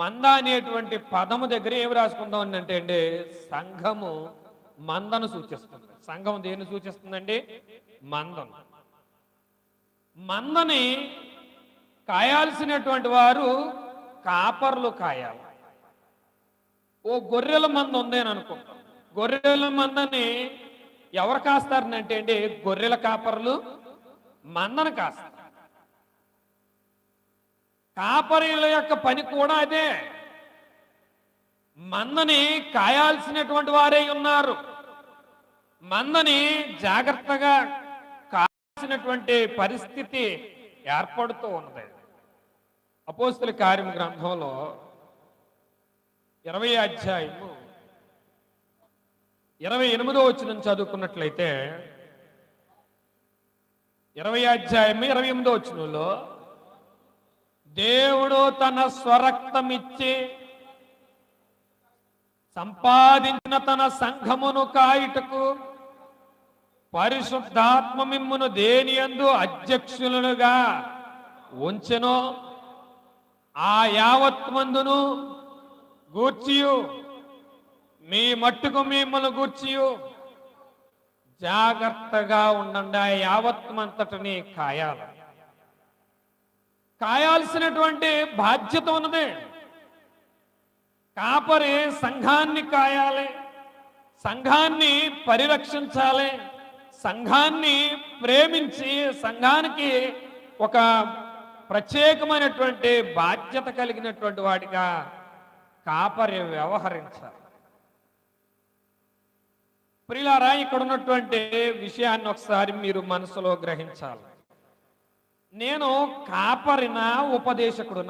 మంద అనేటువంటి పదము దగ్గర ఏమి రాసుకుందాం అంటే అండి సంఘము మందను సూచిస్తుంది. సంఘం దేన్ని సూచిస్తుందండి? మందను. మందని కాయాల్సినటువంటి వారు కాపర్లు కాయాలి. ఓ గొర్రెల మంద ఉంది అని అనుకుంటాం. గొర్రెల మందని ఎవరు కాస్తారనంటే అండి గొర్రెల కాపర్లు మందను కాస్తారు. కాపరీల యొక్క పని కూడా అదే. మందని కాయాల్సినటువంటి వారే ఉన్నారు. మందని జాగ్రత్తగా కాల్సినటువంటి పరిస్థితి ఏర్పడుతూ ఉన్నది. అపోస్తుల కార్యం గ్రంథంలో ఇరవై అధ్యాయము ఇరవై ఎనిమిదో వచ్చిన చదువుకున్నట్లయితే ఇరవై అధ్యాయము ఇరవై ఎనిమిదో వచ్చినలో దేవుడు తన స్వరక్తమిచ్చి సంపాదించిన తన సంఘమును కాయుటకు పరిశుద్ధాత్మ మిమ్మును దేని యందు అధ్యక్షులుగా ఉంచెనో ఆ యావత్ మందును గూర్చియు. మీ మట్టుకు మిమ్మల్ని గూర్చియు. జాగ్రత్తగా ఉండండి ఆ యావత్మంతటిని కాయాలి. కాయాల్సినటువంటి బాధ్యత ఉన్నది. కాపరి సంఘాన్ని కాయాలి సంఘాన్ని పరిరక్షించాలి సంఘాన్ని ప్రేమించి సంఘానికి ఒక ప్రత్యేకమైనటువంటి బాధ్యత కలిగినటువంటి వాడిగా కాపరి వ్యవహరించాలి. ప్రిలారా ఇక్కడ ఉన్నటువంటి విషయాన్ని ఒకసారి మీరు మనసులో గ్రహించాలి. నేను కాపరిన ఉపదేశకుడునా?